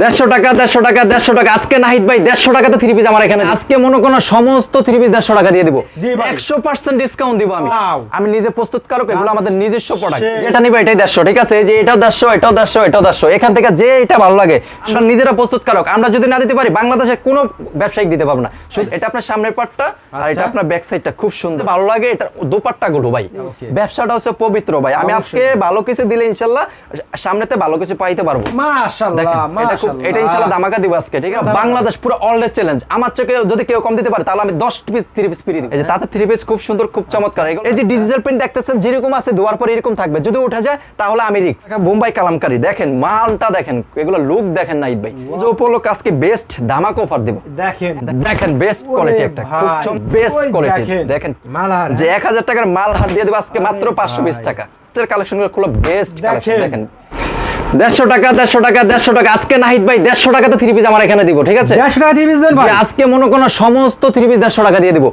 দেড়শো টাকা দেড়শো টাকা দেড়শো টাকা। আজকে নাহিদ ভাই দেড়শো টাকাতে থ্রি পিস আমার এখানে। আজকে মনে কোনো সমস্ত থ্রি পিস দেড়শো টাকা দিয়ে দিব। একশো পার্সেন্ট ডিসকাউন্ট দিব আমি। আমি নিজে প্রস্তুত কারক এগুলো আমাদের নিজস্ব প্রোডাক্ট যেটা নিবে এটাই দেড়শো ঠিক আছে? যে এটাও দেড়শো এটাও দেড়শো এটাও দেড়শো। এখান থেকে যে এটা ভালো লাগে আমরা নিজেরা প্রস্তুত কারক। আমরা যদি না দিতে পারি বাংলাদেশের কোনো ব্যবসায়িক দিতে পারব না। শুধু এটা আপনার সামনের পার্টটা আর এটা আচ্ছা। আপনার ব্যাক সাইডটা খুব সুন্দর। ভালো লাগে এটা দোপাট্টা গুলো ভাই। ব্যবসাটা হচ্ছে পবিত্র ভাই। আমি আজকে ভালো কিছু দিলে ইনশাল্লাহ সামনেতে ভালো কিছু পাইতে পারব। মাশাআল্লাহ এটা ইনশাআল্লাহ দামাকা দিব আজকে ঠিক আছে? বাংলাদেশ পুরো অল চ্যালেঞ্জ আমার চেয়ে যদি কেউ কম দিতে পারে তাহলে আমি 10 পিস 3 পিস ফ্রি দিব। এই যে তাতে 3 পিস খুব সুন্দর খুব চমৎকার। এই যে ডিজিটাল প্রিন্ট দেখতেছেন যেরকম আছে দুয়ার পর এরকম থাকবে। যদি উঠে যায় তাহলে আমি রিক্স বোম্বাই কালামকারী দেখেন মালটা দেখেন এগুলো লুক দেখেন নাইট ভাই। যে উপলক্ষে আজকে বেস্ট দামাক অফার দিব। দেখেন। দেখেন বেস্ট কোয়ালিটি একটা খুব বেস্ট কোয়ালিটি দেখেন। যে হ্যাঁ। এক হাজার টাকার মাল হাত দিয়ে দেবো আজকে মাত্র পাঁচশো বিশ ভাই। টাকা। কালেকশনগুলো খুব বেস্ট কালেকশন দেখেন। দেড়শো টাকা দেড়শো টাকা দেড়শো টাকা। আজকে নাহিদ ভাই দেড়শো টাকাতে থ্রি পিস আমার এখানে দিব ঠিক আছে? দেড়শো টাকা দিয়ে দিবেন ভাই। আজকে মনে কোনো সমস্ত থ্রি পিস দেড়শো টাকা দিয়ে দিব।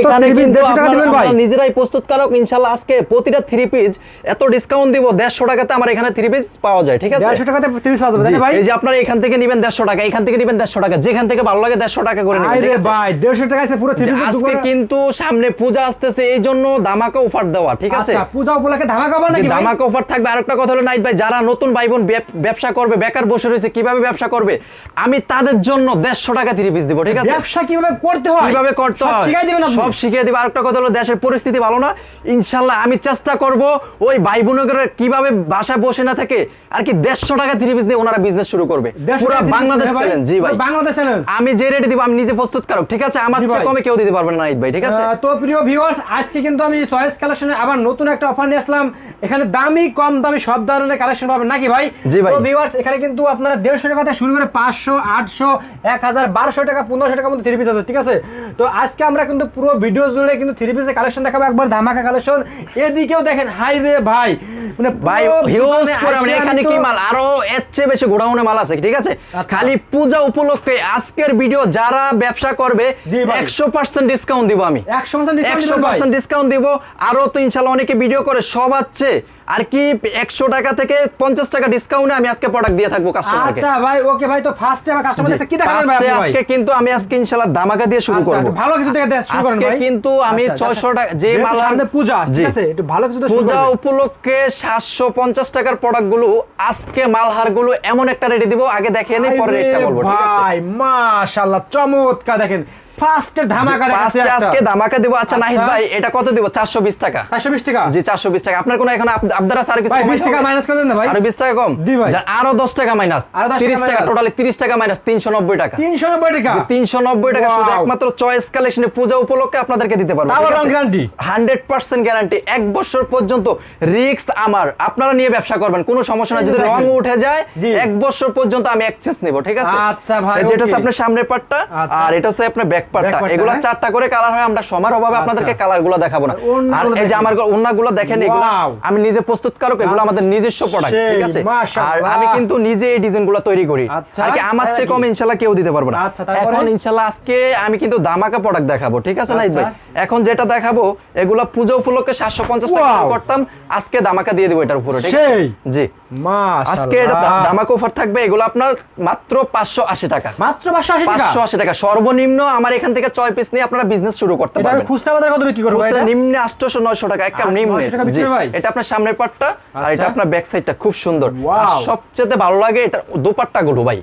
এখানে কিন্তু 150 টাকা আপনারা- দিবেন ভাই। আপনারা নিজেরাই প্রস্তুত কারক ইনশাল্লাহ আজকে প্রতিটা থ্রি পিস এত ডিসকাউন্ট দিব দেড়শো টাকাতে আমার এখানে থ্রি পিস পাওয়া যায় ঠিক আছে? দেড়শো টাকাতে তিরিশ পাওয়া যাবে ভাই? এই যে আপনারা এখান থেকে নেবেন দেড়শো টাকা এখান থেকে নেবেন দেড়শো টাকা যেখান থেকে ভালো লাগে দেড়শো টাকা করে নেবেন ঠিক আছে? ভাই দেড়শো টাকা পুরো যে তিরিশ আজকে কিন্তু সামনে পূজা আসতেছে এই জন্য দামাকা অফার দেওয়া ঠিক আছে? আচ্ছা পূজা উপলক্ষে ধামাকা যে নাকি ভাই? অফার থাকবে আরেকটা কথা হলো নাইট ভাই যারা নতুন ভাই ব্যব- ব্যবসা করবে বেকার বসে রয়েছে কীভাবে ব্যবসা করবে? আমি তাদের জন্য দেড়শো টাকা থ্রি পিস দিব ঠিক আছে? ব্যবসা কীভাবে করতে হয়? কীভাবে করতে হয়? সব শিখিয়ে দিবে। আরেকটা কথা হলো দেশের পরিস্থিতি ভালো না। ইনশাল্লাহ আমি চেষ্টা করব ওই ভাই বোনগুলো কীভাবে বাসায় বসে না থাকে আর কি দেড়শো টাকা থ্রি পিস দিয়ে ওনারা বিজনেস শুরু করবে। পুরো বাংলাদেশ চ্যালেঞ্জ জি ভাই। বাংলাদেশ চ্যালেঞ্জ আমি যে রেটে দিব আমি নিজে প্রস্তুত কারক ঠিক আছে? আমার চেয়ে কমে কেউ দিতে পারবেন না নাইট ভাই ঠিক আছে? তো প্রিয় ভিউয়ার্স আজকে কিন্তু আমি চয়েস কালেকশনে আবার নতুন একটা অফার নিয়ে আসলাম। এখানে দামি কম দামি সব ধরনের কালেকশন পাবেন নাকি ভাই? জি ভাই। তো ভিউয়ার্স এখানে কিন্তু আপনারা দেড়শো টাকা থেকে শুরু করে টাকা টাকার মধ্যে থ্রি পিস আছে ঠিক আছে? তো আজকে আমরা কিন্তু পুরো ভিডিও জুড়ে কিন্তু থ্রি পিসের কালেকশন দেখাবো একবার ধামাকা কালেকশন এদিকেও দেখেন হাই রে ভাই। মানে ভাই হিউজ পরিমাণে এখানে কি মাল? আরও এর চেয়ে বেশি গোডাউনে মাল আছে ঠিক আছে? আচ্ছা। খালি পূজা উপলক্ষে আজকের ভিডিও যারা ব্যবসা করবে জি ভাই। একশো পার্সেন্ট ডিসকাউন্ট দিব আমি। 100% একশো পার্সেন্ট ডিসকাউন্ট দিব। আরও তো ইনশাল্লাহ অনেকে ভিডিও করে সব আছে। আর কি একশো টাকা থেকে পঞ্চাশ টাকা ডিসকাউন্টে আমি আজকে প্রোডাক্ট দিয়ে থাকব কাস্টমারকে আচ্ছা ভাই ওকে ভাই তো ফার্স্টে আমার কাস্টমার কি দেখাবেন ভাই আজকে কিন্তু আমি আজকে ইনশাল্লাহ দামাকা দিয়ে শুরু আচ্ছা, করব। একটু ভালো কিছু দেয়া শুরু করেন ভাই। কিন্তু আমি আচ্ছা, ছয়শো আচ্ছা। টাকা যে মাল সামনে পূজা ঠিক আছে একটু ভালো কিছু পূজা উপলক্ষে সাতশো পঞ্চাশ টাকার প্রোডাক্টগুলো আজকে মালহারগুলো এমন একটা রেডি দিব আগে নেই পরে বলব ঠিক আছে? ভাই মাশাআল্লাহ চমৎকার দেখেন। ফার্স্টে ধামাকা দেখাচ্ছে আজকে আজকে দামাকা আচ্ছা আচ্ছা। নাহিদ ভাই এটা কত দিব? চারশো বিশ টাকা। 420 টাকা? জি চারশো বিশ টাকা। আপনার কোনো এখানে আব- আবদার কিছু ভাই কমাইতে 20 টাকা মাইনাস করে দেন না ভাই। আরও বিশ টাকা কম? জি ভাই। আরও দশ টাকা মাইনাস আরও 10 টাকা তিরিশ টাকা minus। টোটালি তিরিশ টাকা মাইনাস তিনশো নব্বই টাকা। 390 টাকা? তিনশো নব্বই টাকা। শুধু একমাত্র চয়েস কালেকশনে পূজা উপলক্ষে আপনাদেরকে দিতে পারব তাও রং guarantee? হান্ড্রেড পার্সেন্ট গ্যারান্টি এক বছর পর্যন্ত রিক্স আমার। আপনারা নিয়ে ব্যবসা করবেন কোনো সমস্যা না যদি রং উঠে যায় এক বছর পর্যন্ত আমি অ্যাক্সেস নিব ঠিক আছে? আচ্ছা ভাই, এই হচ্ছে আপনার সামনের পার্টটা। আর এটা হচ্ছে আপনার ব্যাক পার্টটা Back এগুলা হ্যাঁ? চারটা করে কালার হয় আমরা সমার অভাবে আপনাদেরকে আচ্ছা। কালারগুলো দেখাবো না। আর এই যে আমার ওন্নাগুলো দেখেন এগুলো আমি নিজে প্রস্তুত কারক এগুলো আমাদের নিজস্ব প্রোডাক্ট ঠিক আছে? আর আমি কিন্তু নিজে এই ডিজাইনগুলো তৈরি করি। আচ্ছা, আর কি আমার চেয়ে কম ইনশাল্লাহ কেউ দিতে পারব না। আচ্ছা, এখন ইনশাল্লাহ আজকে আমি কিন্তু দামাকা প্রোডাক্ট দেখাবো ঠিক আছে ভাই? আচ্ছা। এখন যেটা দেখাবো এগুলা পুজো উপলক্ষে সাতশো পঞ্চাশ টাকা করতাম আজকে দামাকা দিয়ে দেবো এটার উপরে ঠিক আছে? জি। আজকে এটা দামাকা অফার থাকবে এগুলো আপনার মাত্র পাঁচশো আশি টাকা। মাত্র 580 টাকা? পাঁচশো আশি টাকা। সর্বনিম্ন আমার এখান থেকে ছয় পিস নিয়ে আপনারা বিজনেস শুরু করতে পারবেন। খুচরা বাজারে কত বিক্রি করবেন খুচরা? নিম্নে আটশোশো নয়শো টাকা একটা আট- নিম্নে। জি। এটা আপনার সামনের পাটটা আর এটা আচ্ছা। আপনার ব্যাক সাইডটা খুব সুন্দর। আর সবচেয়ে ভালো লাগে এটা দোপাট্টা গুলো ভাই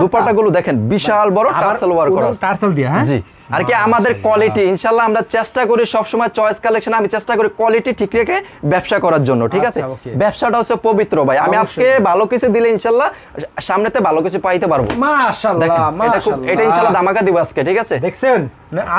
দোপাট্টা? গুলো দেখেন বিশাল বড় টাসেল টার্সেল ওয়ার করা টাসেল টার্সেল দিয়ে, হ্যাঁ? জি। আর কি আমাদের কোয়ালিটি ইনশাল্লাহ আমরা চেষ্টা করি সবসময় চয়েস কালেকশন আমি চেষ্টা করি কোয়ালিটি ঠিক রেখে ব্যবসা করার জন্য ঠিক আছে? আচ্ছা, ব্যবসাটা হচ্ছে পবিত্র ভাই। আমি আজকে ভালো কিছু দিলে ইনশাল্লাহ সামনেতে ভালো কিছু পাইতে পারব। এটা খুব এটা ইনশাল্লাহ দামাকা দিব আজকে ঠিক আছে? দেখছেন?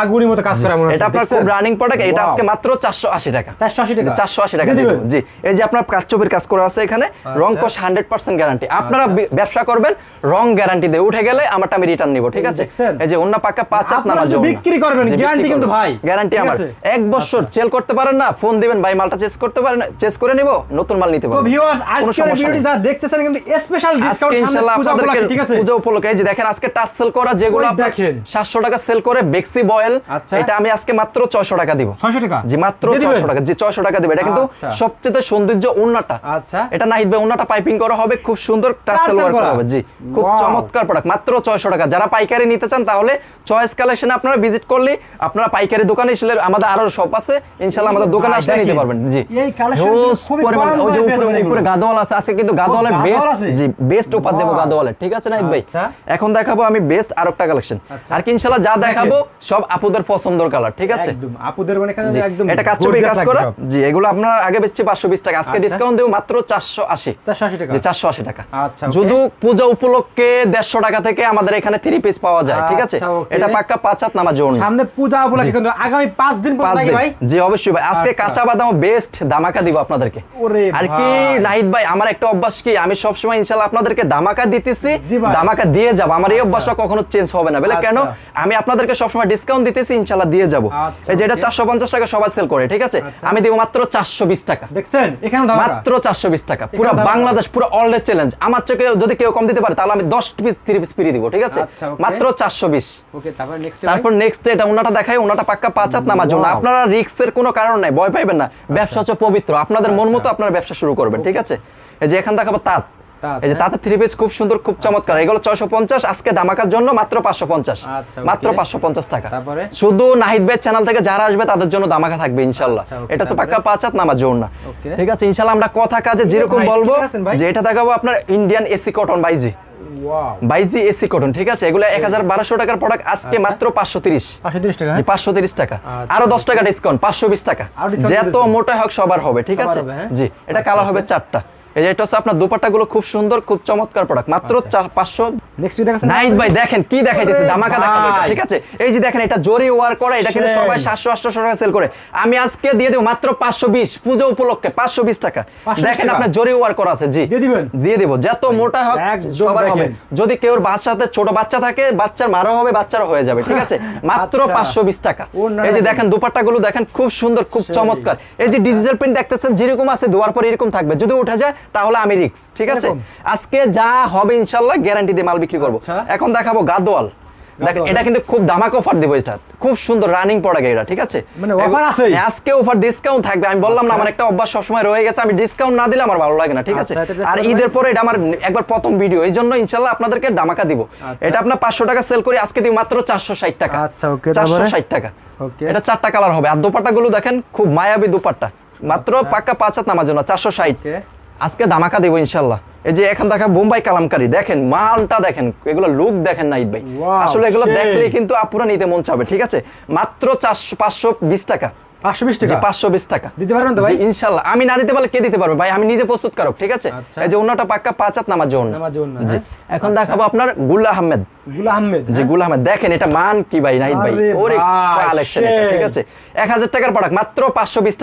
আগুনের মতো কাজ করে এটা আপনার খুব রানিং প্রোডাক্ট এটা আজকে মাত্র চারশো আশি টাকা। 480 টাকা? চারশো আশি টাকা? দেবো। জি এই যে আপনার কাচচুপির কাজ করা আছে এখানে রং কোশ হান্ড্রেড পার্সেন্ট গ্যারান্টি আপনারা ব্যবসা করবেন রং গ্যারান্টি দিয়ে। উঠে গেলে আমারটা আমি রিটার্ন নিব ঠিক আছে? এই যে অন্য পাকা পাঁচ হাত আপনারা নামাজ যে বিক্রি করবেন, guarantee কিন্তু ভাই। গ্যারান্টি আমার। এক বছর সেল করতে পারেন না ফোন দিবেন ভাই মালটা চেস করতে পারেন চেস করে নিব নতুন মাল নিতে তো পারবেন। ভিউয়ার্স কোনো আজকের ভিডিওটি যা দেখতেছেন কিন্তু স্পেশাল ডিসকাউন্ট ইনশাআল্লাহ আপনাদেরকে ঠিক আছে? পূজা উপলক্ষে এই যে দেখেন আজকে টাচ সেল করা যেগুলো ওই 700 টাকা সেল করে বেক্সি বয়েল আচ্ছা। এটা আমি আজকে মাত্র ছয়শো টাকা দিব। ছয়শো টাকা? জি মাত্র দিয়ে দিবেন? ছয়শো টাকা জি ছয়শো টাকা দিবে এটা কিন্তু আচ্ছা। সবচেয়ে সৌন্দর্য উন্নাটা। আচ্ছা। এটা নাহিদ ভাই উন্নাটা পাইপিং করা হবে খুব সুন্দর Tassel ওয়ার্ক করা? হবে জি। খুব চমৎকার প্রোডাক্ট মাত্র ছয়শো টাকা। যারা পাইকারি নিতে চান তাহলে চয়েস কালেকশন আপনারা আপনারা ভিজিট করলে আপনারা পাইকারি দোকানে আসলে আমাদের আরও সব আছে ইনশাআল্লাহ আমাদের দোকানে আসলে নিতে পারবেন। জি। এই কালেকশন পরিমাণ ওই যে উপরে উপরে গাদওয়াল আছে আজকে কিন্তু গাদওয়ালের বেস্ট জি বেস্ট উপহার দেব গাদওয়ালের ঠিক আছে নাইক ভাই? এখন দেখাবো আমি বেস্ট আর একটা কালেকশন আর কি ইনশাআল্লাহ যা দেখাবো সব আপুদের পছন্দের কালার ঠিক আছে? একদম আপুদের মানে একদম এটা কাচ্চপি কাজ করা। জি এগুলো আপনারা আগে বেচছি 520 টাকা আজকে ডিসকাউন্ট দেব মাত্র 480 480 টাকা। জি 480 টাকা। আচ্ছা যদি পূজা উপলক্ষে 150 টাকা থেকে আমাদের এখানে থ্রি পিস পাওয়া যায় ঠিক আছে? এটা পাক্কা 75 জাকাত নামাজ সামনে পূজা বলে কিন্তু আগামী 5 দিন পর ভাই? জি অবশ্যই ভাই। আজকে আচ্ছা। কাঁচা বাদাম বেস্ট ধামাকা দিব আপনাদেরকে। আর কি নাহিদ ভাই আমার একটা অভ্যাস কি? আমি সব সময় ইনশাআল্লাহ আপনাদেরকে ধামাকা দিতেছি ধামাকা দিয়ে যাব। আমার এই আচ্ছা। অভ্যাসটা কখনো চেঞ্জ হবে না। বলে কেন? আচ্ছা। আমি আপনাদেরকে সব সময় ডিসকাউন্ট দিতেছি ইনশাআল্লাহ দিয়ে যাব। এই যেটা 450 টাকা সবাই সেল করে ঠিক আছে? আমি দেব মাত্র 420 টাকা। দেখছেন? এখানে মাত্র 420 টাকা। পুরো বাংলাদেশ পুরো অল চ্যালেঞ্জ আমার চোখে যদি কেউ কম দিতে পারে তাহলে আমি 10 পিস 3 পিস ফ্রি দিব ঠিক আছে? মাত্র 420 ওকে তারপর নেক্সট তারপর নেক্সট এটা ওনাটা দেখায় ওনাটা পাক্কা পাঁচাত নামার জন্য. আপনারা রিস্কের কোনো কারণ নাই ভয় পাইবেন না। ব্যবসা হচ্ছে পবিত্র। আপনাদের মন মতো আপনারা ব্যবসা শুরু করবেন ঠিক আছে? এই যে এখান দেখাবো তাঁত, এই যে হ্যাঁ। তাঁতের থ্রি পিস খুব সুন্দর খুব চমৎকার। এগুলো ছয়শো পঞ্চাশ আজকে দামাকার জন্য মাত্র পাঁচশো পঞ্চাশ। আচ্ছা, মাত্র পাঁচশো পঞ্চাশ টাকা। শুধু নাহিদ ভাই চ্যানেল থেকে যারা আসবে তাদের জন্য দামাকা থাকবে ইনশাল্লাহ। আচ্ছা, এটা হচ্ছে পাক্কা পাঁচ হাত নামার জন্য Okay. ঠিক আছে ইনশাল্লাহ আমরা কথা কাজে যেরকম বলব? যে এটা দেখাবো আপনার ইন্ডিয়ান এসি কটন বাইজি বাইজি এসি কটন ঠিক আছে? এগুলো এক হাজার বারোশো টাকার প্রোডাক্ট আজকে মাত্র পাঁচশো তিরিশ। 530 টাকা জি পাঁচশো তিরিশ টাকা। আচ্ছা। আরও দশ টাকা ডিসকাউন্ট পাঁচশো বিশ টাকা। যত মোটা হোক সবার হবে ঠিক আছে? হ্যাঁ? জি এটা কালার হবে চারটা। এই যে এটা হচ্ছে আপনার দুপাট্টা গুলো খুব সুন্দর খুব চমৎকার প্রোডাক্ট মাত্র আচ্ছা। চা- পাঁচশো নেক্সট দেখাছেন নাইট ভাই দেখেন কি দেখাইতেছে দামাকা দেখাবো ঠিক আছে? এই যে দেখেন এটা জরি ওয়ার করা এটা কিন্তু সবাই সাতশো আটশো টাকা সেল করে। আমি আজকে দিয়ে দেবো মাত্র পাঁচশো বিশ পুজো উপলক্ষে পাঁচশো বিশ টাকা। দেখেন আপনার জরি ওয়ার করা আছে জি। দিয়ে দিবেন? দিয়ে দেবো। যত মোটা হোক সবার হবে। যদি কেউ বাচ্চাতে ছোট বাচ্চা থাকে বাচ্চার মারও হবে বাচ্চারও হয়ে যাবে ঠিক আছে? মাত্র আচ্ছা। পাঁচশো বিশ টাকা। এই যে দেখেন। দুপাট্টা গুলো দেখেন খুব সুন্দর খুব চমৎকার। এই যে ডিজিটাল প্রিন্ট দেখতেছেন যেরকম আছে ধোয়ার পর এরকম থাকবে। যদি উঠে যায় তাহলে আমি রিক্স ঠিক আছে? আজকে যা হবে ইনশাল্লাহ গ্যারান্টি দিয়ে মাল বিক্রি করব। আচ্ছা। এখন দেখাবো গাদোয়াল। এটা কিন্তু খুব ধামাকা অফার দেবো এটা। খুব সুন্দর রানিং প্রোডাক্ট এটা ঠিক আছে? মানে আজকে অফার ডিসকাউন্ট থাকবে। আমি বললাম না আচ্ছা। আমার একটা অভ্যাস সবসময় রয়ে গেছে আমি ডিসকাউন্ট না দিলে আমার ভালো লাগে না ঠিক আছে? আচ্ছা, আর ঈদের পরে এটা আমার একবার প্রথম ভিডিও এই জন্য ইনশাল্লাহ আপনাদেরকে দামাকা দিব। এটা আপনার পাঁচশো টাকা সেল করি আজকে দিব মাত্র চারশো ষাট টাকা। চারশো ষাট টাকা। এটা চারটা কালার হবে। আর দোপাট্টা গুলো দেখেন খুব মায়াবী দোপাট্টা। মাত্র পাক্কা পাঁচ হাত নামার জন্য চারশো ষাট. আজকে দামাকা দেবো ইনশাল্লাহ। এই যে এখন দেখা বোম্বাই কালামকারী দেখেন মালটা দেখেন এগুলো লুক দেখেন নাইট ভাই। আসলে এগুলো। দেখলে কিন্তু আপুরা নিতে মন চাবে ঠিক আছে? মাত্র চারশো পাঁচশো বিশ টাকা। পাঁচশো টাকা?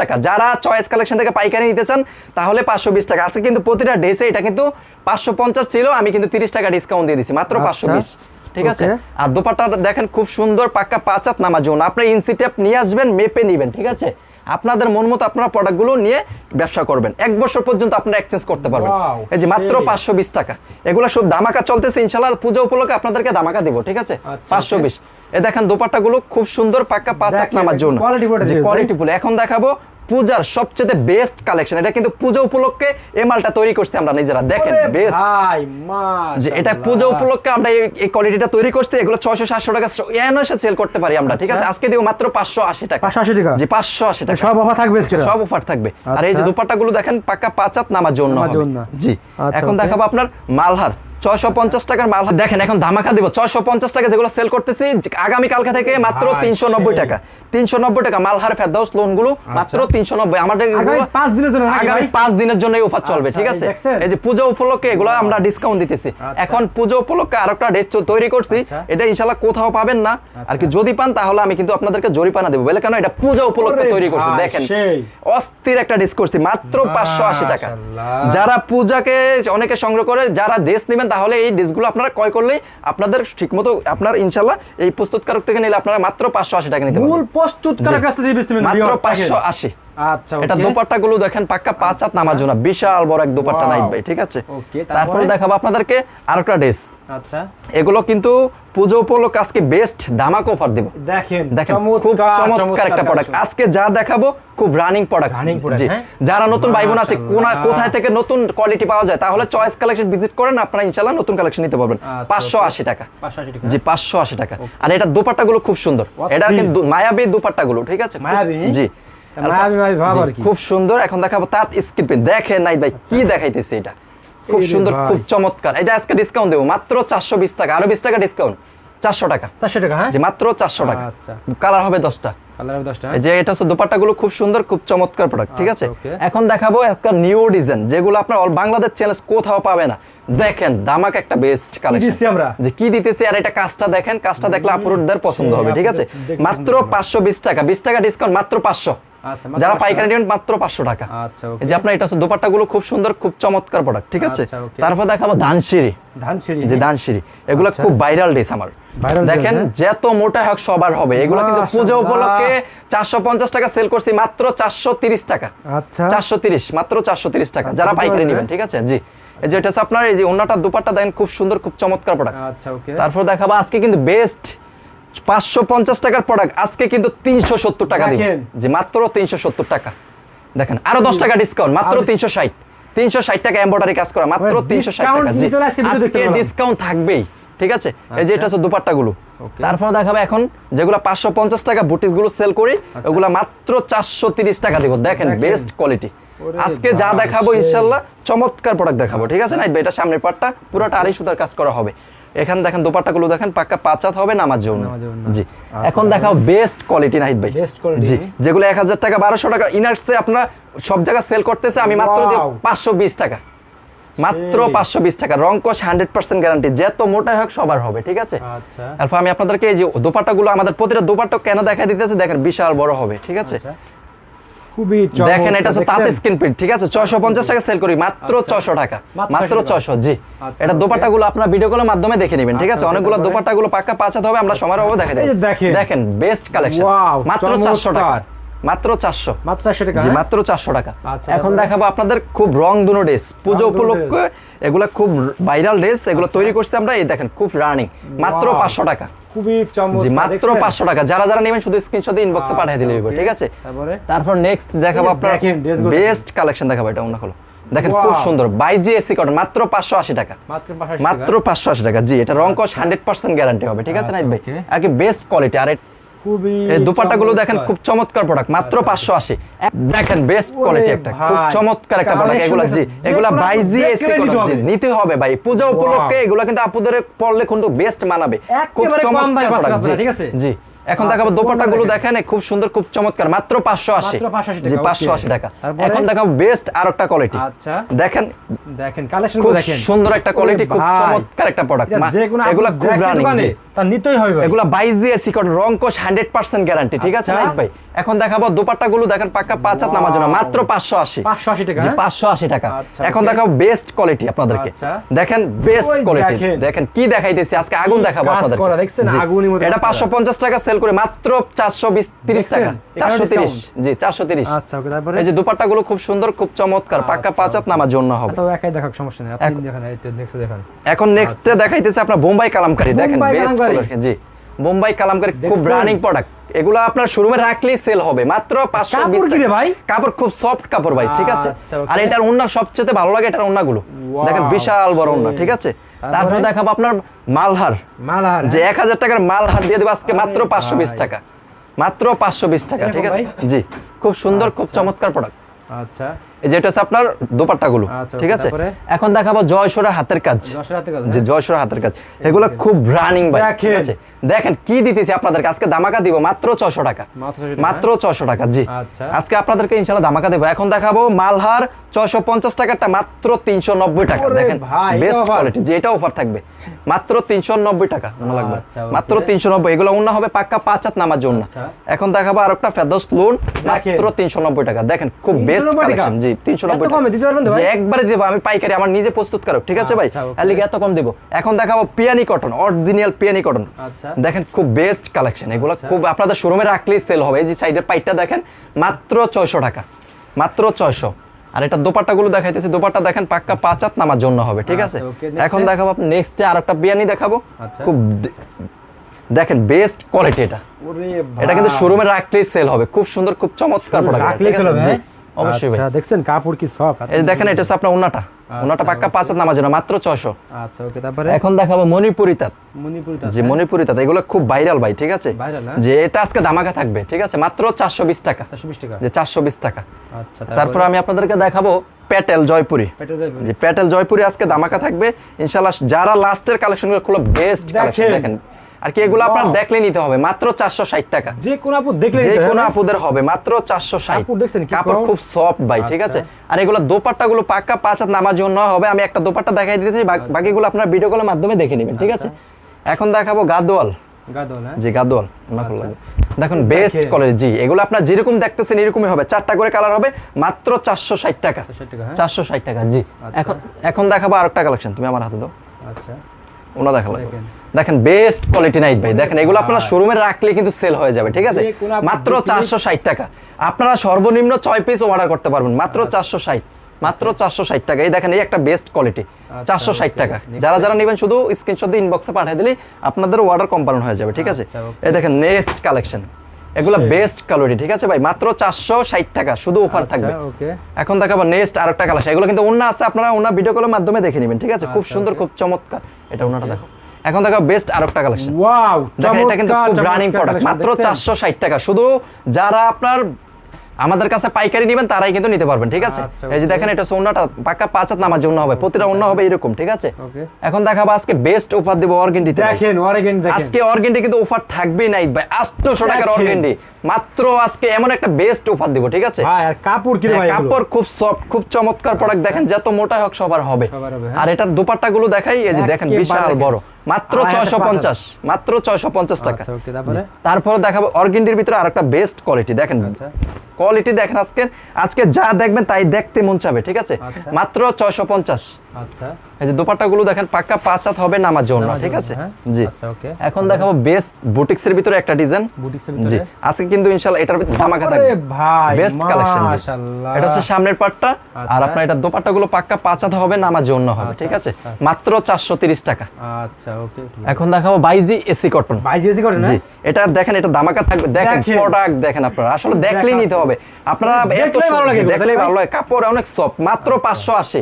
টাকা। যারা চয়েস কালেকশন থেকে পাইকারি নিতে চান তাহলে 520 টাকা। আজকে কিন্তু প্রতিটা ড্রেসে এটা কিন্তু 550 ছিল আমি কিন্তু 30 টাকা ডিসকাউন্ট দিয়ে দিচ্ছি মাত্র 520 ঠিক আছে? আর দোপাট্টা দেখেন খুব সুন্দর পাক্কা পাঁচ হাত নামার জন্য আপনি ইনসি টেপ নিয়ে আসবেন মেপে নিবেন ঠিক আছে? আপনাদের মন মতো আপনারা প্রোডাক্টগুলো নিয়ে ব্যবসা করবেন। এক বছর পর্যন্ত আপনারা এক্সচেঞ্জ করতে পারবেন। এই যে মাত্র পাঁচশো বিশ টাকা। এগুলো সব দামাকা চলতেছে ইনশাল্লাহ পূজা উপলক্ষে আপনাদেরকে দামাকা দিব ঠিক আছে? আচ্ছা, পাঁচশো বিশ। এ দেখেন দোপাট্টা গুলো খুব সুন্দর পাক্কা পাঁচ দেখেন, নামার জন্য কোয়ালিটি ফুল। এখন দেখাবো পূজার সবচেয়ে বেস্ট কালেকশন এটা কিন্তু পূজা উপলক্ষে এই মালটা তৈরি করছি আমরা নিজেরা। দেখেন বেস্ট ভাই যে এটা পূজা উপলক্ষে আমরা এই- কোয়ালিটিটা তৈরি করছি এগুলো ছয়শো সাতশো টাকা এনএসে সেল করতে পারি আমরা ঠিক আছে? আচ্ছা। আজকে দিব মাত্র পাঁচশো আশি টাকা। 580 টাকা? জি পাঁচশো আশি টাকা। সব অফার থাকবে সব অফার থাকবে। আর এই যে আচ্ছা। দুপাট্টা গুলো দেখেন পাক্কা পাঁচ হাত নামার। জন্য। জি আচ্ছা, এখন দেখাবো আপনার মালহার। ছয়শো পঞ্চাশ টাকার মালহার দেখেন এখন ধামাকা দিব। ছয়শো পঞ্চাশ টাকা যেগুলো সেল করতেছি আগামী কালকে থেকে মাত্র তিনশো নব্বই টাকা। তিনশো নব্বই টাকা মালহার ফেরদাউস লোনগুলো মাত্র তিনশো নব্বই। আমাদের আগামী পাঁচ দিনের জন্য এই অফার চলবে আচ্ছা, ঠিক আছে? এই যে পূজা উপলক্ষে এগুলো আমরা ডিসকাউন্ট দিতেছি। আচ্ছা। এখন পূজা উপলক্ষে আরেকটা ড্রেস তৈরি করছি। আচ্ছা। এটা ইনশাল্লাহ কোথাও পাবেন না। আর কি যদি পান তাহলে আমি কিন্তু আপনাদেরকে জরিপানা দেবো। বলে কেন? এটা পূজা উপলক্ষে তৈরি করছি। দেখেন অস্থির একটা ডিস করছি মাত্র পাঁচশো আশি টাকা। যারা পূজাকে অনেকে সংগ্রহ করে যারা ড্রেস নেবেন তাহলে এই ড্রেসগুলো আপনারা ক্রয় করলেই আপনাদের ঠিকমতো আপনার ইনশাল্লাহ এই প্রস্তুতকারক থেকে নিলে আপনারা মাত্র পাঁচশো আশি টাকা নিতে মূল পারবেন। প্রস্তুত করার কাছ থেকে মাত্র পাঁচশো আশি। আচ্ছা এটা দোপাট্টা গুলো দেখেন পাক্কা পাঁচ হাত নামার জন্য বিশাল বড় এক দোপাট্টা নাইট ভাই ঠিক আছে? তারপরে? তারপরে? দেখাবো আপনাদেরকে আরেকটা ড্রেস আচ্ছা। এগুলো কিন্তু পুজো উপলক্ষে আজকে বেস্ট ধামাক অফার দিব। দেখেন দেখেন খুব চমৎকার একটা প্রোডাক্ট আজকে যা দেখাবো খুব রানিং প্রোডাক্ট জি। হ্যাঁ? যারা নতুন ভাই বোন আছে কোনা কোথায় থেকে নতুন কোয়ালিটি পাওয়া যায় তাহলে চয়েস কালেকশন ভিজিট করেন আপনারা ইনশাআল্লাহ নতুন কালেকশন নিতে পারবেন। আচ্ছা, পাঁচশো. আশি টাকা। 580 টাকা, জি পাঁচশো আশি টাকা। আর এটা দুপাট্টা গুলো খুব সুন্দর। এটা কিন্তু মায়াবী দুপাট্টা গুলো ঠিক আছে? মায়াবী? জি। খুব সুন্দর। এখন দেখাবো তাঁত স্ক্রিন দেখে দেখেন নাই ভাই কি দেখাইতেছে এটা? খুব সুন্দর খুব চমৎকার। এটা আজকে ডিসকাউন্ট দেবো। মাত্র চারশো বিশ টাকা। আরও বিশ টাকা ডিসকাউন্ট চারশো টাকা। চারশো টাকা হ্যাঁ? যে মাত্র চারশো টাকা। আচ্ছা। কালার হবে দশটা। যে এটা হচ্ছে দোপাট্টা গুলো খুব সুন্দর খুব চমৎকার প্রোডাক্ট ঠিক আছে? এখন দেখাবো একটা নিউ ডিজাইন যেগুলো আপনার all বাংলাদেশ চ্যালেঞ্জ কোথাও পাবে না। দেখেন দামাক একটা বেস্ট কালেকশন আমরা? যে কি দিতেছি আর এটা কাজটা দেখেন কাজটা দেখলে আপুরদের পছন্দ হবে ঠিক আছে? মাত্র পছন্দ হবে। পাঁচশো বিশ টাকা বিশ টাকা ডিসকাউন্ট মাত্র পাঁচশো। মাত্র যারা পাইকারি নেবেন মাত্র পাঁচশো টাকা। এই যে আপনার এটা দোপাট্টা গুলো খুব সুন্দর খুব চমৎকার প্রোডাক্ট ঠিক আছে? তারপর দেখাবো ধানসিঁড়ি। যে এগুলো আচ্ছা। খুব ভাইরাল ড্রেস আমার। দেখেন হ্যাঁ? যত মোটা হোক সবার হবে। এগুলো কিন্তু পুজো উপলক্ষে চারশো পঞ্চাশ টাকা সেল করছি মাত্র চারশো তিরিশ টাকা। আচ্ছা। চারশো তিরিশ মাত্র চারশো তিরিশ টাকা। যারা পাইকারি নেবেন ঠিক আছে? জি। এই যে এটা হচ্ছে আপনার এই যে অন্যটা দুপাট্টা দেখেন খুব সুন্দর খুব চমৎকার প্রোডাক্ট আচ্ছা ওকে তারপর দেখাবো আজকে কিন্তু বেস্ট পাঁচশো পঞ্চাশ টাকার প্রোডাক্ট আজকে কিন্তু তিনশো সত্তর টাকা দিব। দেখেন। যে মাত্র তিনশো সত্তর টাকা। দেখেন আরও দশ টাকা ডিসকাউন্ট মাত্র তিনশো ষাট। তিনশো ষাট টাকা এম্বয়ডারি কাজ করা মাত্র তিনশো ষাট টাকা। ডিসকাউন্ট থাকবেই। ঠিক আছে? এই যে এটা হচ্ছে দুপাট্টা গুলো Okay. তারপর দেখাবে এখন যেগুলো পাঁচশো পঞ্চাশ টাকা বুটিসগুলো সেল করি ওগুলো মাত্র চারশো তিরিশ টাকা দিব। দেখেন। বেস্ট কোয়ালিটি আজকে যা দেখাবো। ইনশাল্লাহ চমৎকার প্রোডাক্ট দেখাবো ঠিক আছে? না এটা সামনের পাটটা পুরোটা আড়াই সুতার কাজ করা হবে। এখানে দেখেন দোপাট্টা গুলো দেখেন পাক্কা পাঁচাত হবে নামার জন্য। জি। আচ্ছা, এখন দেখাও বেস্ট কোয়ালিটি নাহিদ ভাই। জি যেগুলো এক হাজার টাকা বারোশো টাকা ইনার্সে আপনার সব জায়গায় সেল করতেছে আমি মাত্র Wow। পাঁচশো বিশ টাকা। মাত্র পাঁচশো বিশ টাকা। রং কষ হান্ড্রেড পার্সেন্ট গ্যারান্টি। যত মোটা হোক সবার হবে ঠিক আছে? আচ্ছা। তারপর আমি আপনাদেরকে এই যে দোপাট্টা গুলো আমাদের প্রতিটা দোপাট্টা কেন দেখা দিতেছে দেখেন বিশাল বড় হবে ঠিক আছে? আচ্ছা। খুবই দেখেন এটা তাঁত স্ক্রিন প্রিন্ট ঠিক আছে? ছয়শো পঞ্চাশ টাকা সেল করি মাত্র আচ্ছা। টাকা মাত্র মাত্র 600 জি। এটা আপনার ভিডিও কলের মাধ্যমে দেখে নেবেন ঠিক আছে? অনেকগুলো তারপরে? গুলো পাক্কা পাঁচাতে হবে আমরা সময়ের অভাবে দেখে এই দেখেন। বেস্ট কালেকশন মাত্র চারশো টাকা। চমৎকার। মাত্র চারশো। মাত্র চারশো টাকা হ্যাঁ? মাত্র চারশো টাকা। আচ্ছা, এখন দেখাবো আপনাদের খুব রং দুনো ড্রেস। পুজো উপলক্ষে এগুলো খুব ভাইরাল ড্রেস। এগুলো তৈরি করছি আমরা এই দেখেন খুব রানিং। মাত্র পাঁচশো টাকা। খুবই চমৎকার মাত্র দেখছেন? পাঁচশো টাকা। যারা যারা নেবেন শুধু স্ক্রিনশট দিয়ে ইনবক্সে পাঠিয়ে দিলে আচ্ছা, ঠিক আছে? তারপরে? তারপর নেক্সট দেখাবো আপনার বেস্ট কালেকশন দেখাবো এটা অন্য দেখেন খুব সুন্দর। বাইজি এসি কটন মাত্র পাঁচশো আশি টাকা। মাত্র পাঁচশো মাত্র পাঁচশো আশি টাকা। জি এটা রং কস হান্ড্রেড পার্সেন্ট গ্যারান্টি হবে ঠিক আছে আচ্ছা, নাইট ভাই? আর কি বেস্ট কোয়ালিটি আর খুবই এই দেখেন খুব চমৎকার প্রোডাক্ট মাত্র আচ্ছা, পাঁচশো আশি। দেখেন বেস্ট কোয়ালিটি একটা খুব চমৎকার একটা প্রোডাক্ট এগুলা জি এগুলা বাইজি এসি নিতে জি হবে। নিতে হবে ভাই। পূজা উপলক্ষে এগুলা কিন্তু আপুদের পড়লে কিন্তু বেস্ট মানাবে। খুব চমৎকার প্রোডাক্ট জি। ঠিক আছে? জি। এখন দেখাবো দোপাট্টা গুলো দেখেন খুব সুন্দর খুব চমৎকার। মাত্র পাঁচশো আশি। জি পাঁচশো আশি টাকা। এখন দেখাবো বেস্ট আর একটা কোয়ালিটি আচ্ছা। দেখেন দেখেন কালেকশন খুব সুন্দর একটা কোয়ালিটি খুব চমৎকার একটা প্রোডাক্ট এগুলা খুব রানিং জি। তার নিতেই হবে এগুলা বাইশ দিয়ে সিকট রং কোষ হান্ড্রেড পার্সেন্ট গ্যারান্টি ঠিক আছে আচ্ছা। নাইট ভাই? এখন দেখাবো দুপাট্টা গুলো দেখেন পাক্কা পাঁচ হাত নামার জন্য মাত্র পাঁচশো আশি। 580 টাকা, জি হ্যাঁ? পাঁচশো আশি টাকা। আচ্ছা, এখন দেখাবো বেস্ট কোয়ালিটি আপনাদেরকে। আচ্ছা। দেখেন বেস্ট কোয়ালিটি দেখেন। কি দেখাইতেছি আজকে আগুন দেখাবো আপনাদের এটা পাঁচশো পঞ্চাশ টাকা সেল করে মাত্র চারশো বিশ তিরিশ টাকা। চারশো তিরিশ। জি চারশো তিরিশ। আচ্ছা এই যে দুপাট্টা গুলো খুব সুন্দর খুব চমৎকার। পাক্কা পাঁচ হাত নামার জন্য হবে। এখন- নেক্সট দেখাইতেছে আপনার বোম্বাই কালামকারী। দেখেন বেস্ট। জি বোম্বাই কালামকারী খুব রানিং প্রোডাক্ট এগুলো আপনার শোরুমে রাখলেই সেল হবে। মাত্র পাঁচশো ভাই? কাপড় খুব সফট কাপড় ভাই ঠিক আছে? আচ্ছা, আর এটার ওনার সবচেয়ে ভালো লাগে এটার ওন্নাগুলো গুলো দেখেন বিশাল বড় ওন্না ঠিক আছে? তারপরে? দেখাবো আপনার মালহার। মালহার যে এক হাজার টাকার মালহার দিয়ে দেবো আজকে মাত্র পাঁচশো বিশ টাকা। মাত্র পাঁচশো বিশ টাকা ঠিক আছে? জি খুব সুন্দর খুব আচ্ছা। চমৎকার প্রোডাক্ট আচ্ছা। এই যে এটা হচ্ছে আপনার দোপাট্টাগুলো আচ্ছা, ঠিক আছে? এখন দেখাবো জয়সুরের হাতের কাজ। দশের হাতে কাজ যে হ্যাঁ? হাতের কাজ। এগুলো খুব রানিং ভাই ঠিক আছে? দেখেন কি দিতেছি আপনাদেরকে আজকে দামাকা দিব মাত্র ছশো টাকা। মাত্র 600 টাকা? মাত্র ছশো টাকা জি। আচ্ছা। আজকে আপনাদেরকে ইনশাল্লাহ দামাকা দেবো। এখন দেখাবো মালহার ছয়শো পঞ্চাশ টাকাটা মাত্র তিনশো নব্বই টাকা। দেখেন ভাই, বেস্ট কোয়ালিটি যে অফার থাকবে। মাত্র তিনশো নব্বই টাকা মনে লাগবে। আচ্ছা, মাত্র তিনশো নব্বই এগুলো অন্য হবে পাক্কা পাঁচ হাত নামার জন্য। এখন দেখাবো আর একটা ফেদস লোন মাত্র তিনশো নব্বই টাকা। দেখেন খুব বেস্ট কালেকশন জি। জি তিনশো নব্বই কমে দিতে পারবেন ভাই? একবারে দেবো আমি পাইকারি আমার নিজে প্রস্তুত করো ঠিক আছে ভাই? আচ্ছা, okay. এর লিগে এত কম দেবো। এখন দেখাবো পিয়ানি কটন অরিজিনাল পিয়ানি কটন। আচ্ছা। দেখেন খুব বেস্ট কালেকশন এগুলো খুব আপনাদের শোরুমে রাখলেই সেল হবে। এই যে সাইডের পাইটটা দেখেন মাত্র ছয়শো টাকা। মাত্র ছয়শো। আর এটা দোপাট্টাগুলো দেখাইতেছি। দোপাট্টা দেখেন পাক্কা নামার জন্য হবে ঠিক আছে? আচ্ছা, এখন দেখাবো নেক্সটে আর একটা দেখাবো। আচ্ছা। খুব দেখেন বেস্ট কোয়ালিটি এটা। এটা কিন্তু। শোরুমে রাখলেই সেল হবে। খুব সুন্দর খুব চমৎকার প্রোডাক্ট ঠিক আছে? অবশ্যই আচ্ছা, দেখছেন কাপড় কি সব এই যে দেখেন এটা হচ্ছে আপনার উন্নাটা। পাক্কা পাঁচ হাত জন্য মাত্র ছয়শো। আচ্ছা ওকে তারপরে? এখন দেখাবো মণিপুরি তাঁত। মণিপুর যে মণিপুরি তাঁত এগুলো খুব ভাইরাল ভাই ঠিক আছে? হ্যাঁ? যে এটা আজকে দামাকা থাকবে ঠিক আছে? মাত্র চারশো বিশ টাকা। চারশো বিশ টাকা। যে চারশো বিশ টাকা। আচ্ছা তারপর? আমি আপনাদেরকে দেখাবো প্যাটেল জয়পুরি। যে প্যাটেল জয়পুরি আজকে দামাকা থাকবে। ইনশাল্লাহ যারা লাস্টের কালেকশনগুলো খুব বেস্ট কালেকশন দেখেন। দেখেন আর কি এগুলো আপনার দেখলে নিতে হবে মাত্র চারশো ষাট টাকা। যে কোন আপু দেখলে যে কোনো আপুদের হবে মাত্র চারশো ষাট। কাপড় দেখছেন কাপড় খুব সফট ভাই ঠিক আছে? আর এগুলো দোপাট্টা গুলো পাক্কা পাঁচ হাত নামার জন্য হবে আমি একটা দোপাট্টা দেখাই দিতেছি বাক- বাকিগুলো আপনার ভিডিও কলের মাধ্যমে দেখে নেবেন ঠিক আছে? এখন দেখাবো গাদোয়াল। জি গাদোয়াল না ভালো দেখুন বেস্ট দেখেন। জি এগুলো আপনার যেরকম দেখতেছেন এরকমই হবে। চারটা করে কালার হবে মাত্র চারশো ষাট টাকা। 460 টাকা, হ্যাঁ? চারশো ষাট টাকা জি। এখন এখন দেখাবো আরেকটা কালেকশন তুমি আমার হাতে দাও। আচ্ছা। ওনা দেখেন। বেস্ট কোয়ালিটি নাইট ভাই। দেখেন এগুলো আপনারা শোরুমে রাখলে কিন্তু সেল হয়ে যাবে ঠিক আছে? মাত্র চারশো ষাট টাকা। আপনারা সর্বনিম্ন ছয় পিস অর্ডার করতে পারবেন মাত্র চারশো ষাট। মাত্র চারশো ষাট টাকা। এই দেখেন এই একটা বেস্ট কোয়ালিটি চারশো ষাট. টাকা। যারা যারা নেবেন শুধু স্ক্রিনশট দিয়ে ইনবক্সে পাঠিয়ে দিলেই আপনাদের অর্ডার কম্পাউন্ড হয়ে যাবে ঠিক আছে? আচ্ছা, এই দেখেন নেক্সট কালেকশন এগুলো বেস্ট কোয়ালিটি ঠিক আছে ভাই? মাত্র চারশো ষাট টাকা শুধু অফার থাকবে। এখন দেখাবো নেক্সট আরেকটা কালেকশন এগুলো কিন্তু অন্য আছে আপনারা অন্য ভিডিও কলের মাধ্যমে দেখে নেবেন ঠিক আছে? খুব আচ্ছা, সুন্দর খুব চমৎকার। এটা অন্যটা দেখো। এখন দেখো বেস্ট আরেকটা কালেকশন ওয়াও দেখেন এটা কিন্তু খুব রানিং প্রোডাক্ট মাত্র চারশো ষাট টাকা। শুধু যারা আপনার আমাদের কাছে পাইকারি নেবেন তারাই কিন্তু নিতে পারবেন ঠিক আছে? আচ্ছা, এই যে দেখেন এটা সোনাটা পাক্কা পাঁচ হাত নামার জন্য হবে প্রতিটা অন্য হবে এরকম ঠিক আছে. এখন দেখাবো আজকে বেস্ট অফার দিব অর্গেন্ডিতে দেখেন অরেগেন দেখেন। আজকে অর্গেন্ডি কিন্তু অফার থাকবেই নাই ভাই আটশোশো টাকার অর্গেন্ডি। মাত্র আজকে এমন একটা বেস্ট অফার দিব ঠিক আছে? আর কাপড় কি হ্যাঁ, ভাই কাপড় খুব সফট খুব চমৎকার প্রোডাক্ট দেখেন যত মোটা হোক সবার হবে। হ্যাঁ। আর এটার দোপাট্টা গুলো দেখাই এই যে দেখেন বিশাল বড়। মাত্র ছয়শো পঞ্চাশ মাত্র ছয়শো পঞ্চাশ টাকা। আচ্ছা, তারপরে? দেখাবো অর্গেন্ডির ভিতরে আর একটা বেস্ট কোয়ালিটি দেখেন। আচ্ছা। কোয়ালিটি দেখেন আজকে। আজকে যা দেখবেন তাই দেখতে মন চাবে ঠিক আছে? আচ্ছা। মাত্র ছয়শো পঞ্চাশ। আচ্ছা। এই যে দোপাট্টা গুলো দেখেন পাক্কা পাঁচ হাত হবে নামার জন্য ঠিক আছে? হ্যাঁ? জি। আচ্ছা. এখন দেখাবো বেস্ট বুটিক্স এর ভিতরে একটা ডিজাইন এর ভিতরে? আজকে কিন্তু ইনশাআল্লাহ এটার ধামাকা থাকবে। ভাই, বেস্ট কালেকশন জি। এটা হচ্ছে সামনের পার্টটা আর আচ্ছা। আপনার এটা দোপাট্টা গুলো পাক্কা পাঁচ হাত হবে নামার জন্য হবে ঠিক আছে? আচ্ছা। মাত্র চারশো তিরিশ টাকা। আচ্ছা ওকে এখন দেখাবো বাইজি এসি কটন। ভাই জিজি করে না জি। এটা দেখেন এটা দামাকা থাকবে। দেখেন। প্রোডাক্ট দেখেন আপনারা। আসলে দেখলেই নিতে হবে। আপনারা এত দেখলেই ভালো লাগে দেখলেই ভালো লাগে। কাপড় অনেক সফট মাত্র পাঁচশো আশি পাঁচশো আশি।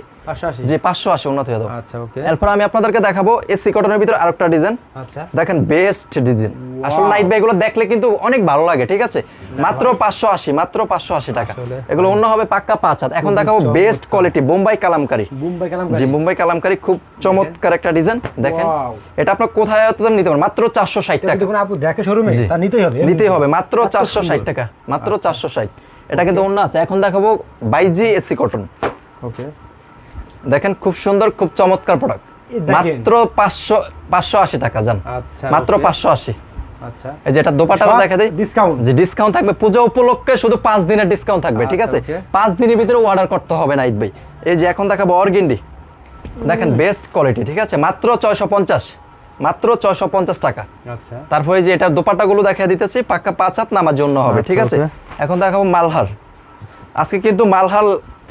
জি পাঁচশো আশি উন্নত হয়ে আচ্ছা ওকে। এরপর আমি আপনাদেরকে দেখাবো এসি কটনের ভিতরে আরেকটা ডিজাইন আচ্ছা। দেখেন বেস্ট ডিজাইন আসলে নাইট ভাই দেখলে কিন্তু অনেক ভালো লাগে ঠিক আছে? মাত্র পাঁচশো আশি মাত্র পাঁচশো আশি টাকা। এগুলো অন্য হবে পাক্কা পাঁচ হাত। এখন দেখাবো বেস্ট কোয়ালিটি বোম্বাই কালামকারি জি মুম্বাই কালামকারি খুব চমৎকার একটা ডিজাইন দেখেন। এটা আপনার কোথায় নিতে পারেন মাত্র চারশো ষাট টাকা। দেখুন আপু দেখে শোরুমে নিতেই হবে। নিতেই হবে। মাত্র চারশো ষাট টাকা। মাত্র চারশো ষাট। এটা কিন্তু অন্য আছে। এখন দেখাবো বাইজি এসি কটন ওকে। দেখেন খুব সুন্দর খুব চমৎকার প্রোডাক্ট। মাত্র পাঁচশো পাঁচশো আশি টাকা যান আচ্ছা, মাত্র পাঁচশো আশি। আচ্ছা। এই যে এটা দেখা দেয় ডিসকাউন্ট যে ডিসকাউন্ট থাকবে। পূজা উপলক্ষে শুধু পাঁচ দিনের ডিসকাউন্ট থাকবে ঠিক আচ্ছা, আছে? পাঁচ দিনের ভিতরে অর্ডার করতে হবে নাইট ভাই। এই যে এখন দেখাবো অর্গিন্ডি। দেখেন বেস্ট কোয়ালিটি ঠিক আছে? মাত্র ছয়শো পঞ্চাশ। মাত্র ছয়শো পঞ্চাশ টাকা। তারপরে যে দেখা দিতেছি পাক্কা পাঁচ হাত নামার জন্য হবে ঠিক আছে? এখন দেখাবো মালহার। আজকে কিন্তু মালহার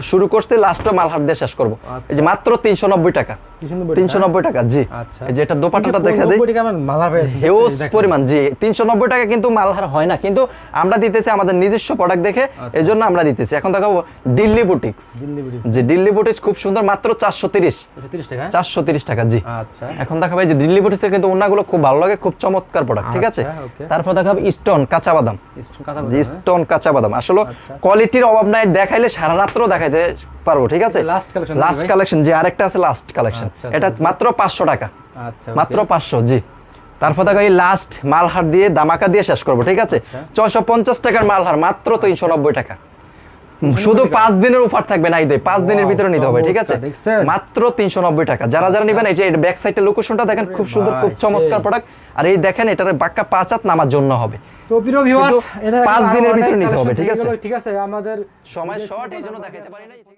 শুরু করতে লাস্টে মালহাট দিয়ে শেষ করব। এই যে মাত্র তিনশো নব্বই টাকা 390 তিনশো টাকা জি। আচ্ছা। এই যে এটা দোপাট্টাটা দেখা দেয় নব্বই টাকা আমার মালা হিউজ পরিমাণ জি। তিনশো নব্বই টাকা কিন্তু মালহার হয় না। কিন্তু আমরা দিতেছি আমাদের নিজস্ব প্রোডাক্ট দেখে এই আমরা দিতেছি। এখন দেখাবো দিল্লি বুটিক্স দিল্লি বুটিক যে দিল্লি বুটিক্স খুব সুন্দর মাত্র চারশো তিরিশ। 130 টাকা? চারশো তিরিশ টাকা জি। আচ্ছা। এখন দেখাবো এই যে দিল্লি বুটিক্সের কিন্তু ওনাগুলো খুব ভালো লাগে খুব চমৎকার প্রোডাক্ট ঠিক আছে? আচ্ছা. তারপর দেখাবো স্টোন কাঁচা বাদাম। স্টোন কথা যে স্টোন কাঁচা বাদাম। আসলে আচ্ছা। কোয়ালিটির অভাব নাই দেখাইলে সারা রাত্র দেখাইতে পারব ঠিক আছে? লাস্ট কালেকশন যে আরেকটা আছে লাস্ট কালেকশন আচ্ছা, এটা আচ্ছা। মাত্র পাঁচশো টাকা। আচ্ছা মাত্র পাঁচশো জি। তারপর দেখো এই লাস্ট মালহার দিয়ে দামাকা দিয়ে শেষ করব ঠিক আছে? আচ্ছা। ছয়শো পঞ্চাশ টাকার মালহার মাত্র তিনশো নব্বই টাকা। শুধু পাঁচ দিনের অফার থাকবে না ঈদে পাঁচ দিনের ভিতরে নিতে হবে ঠিক আছে? মাত্র তিনশো নব্বই টাকা। যারা যারা নেবেন এই যে ব্যাক সাইডের লোকেশনটা দেখেন খুব সুন্দর খুব চমৎকার প্রোডাক্ট আর এই দেখেন এটার বাক্কা পাঁচ হাত নামার জন্য হবে। পাঁচ দিনের ভিতরে নিতে হবে, ঠিক আছে? ঠিক আছে? আমাদের সময় শর্ট এই জন্য দেখাইতে পারি আছে?